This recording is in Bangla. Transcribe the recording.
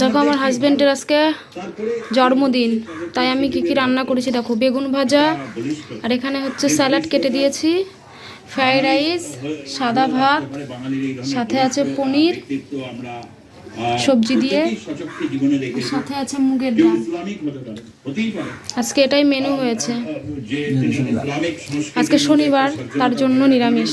দেখো আমার হাজবেন্ডের আজকে জন্মদিন তাই আমি কি কি রান্না করেছি দেখো বেগুন ভাজা আর এখানে হচ্ছে স্যালাড কেটে দিয়েছি ফ্রাইড রাইস সাদা ভাত সাথে আছে পনির সবজি দিয়ে সাথে আছে মুগের ডাল। আজকে এটাই মেনু হয়েছে। আজকে শনিবার তার জন্য নিরামিষ।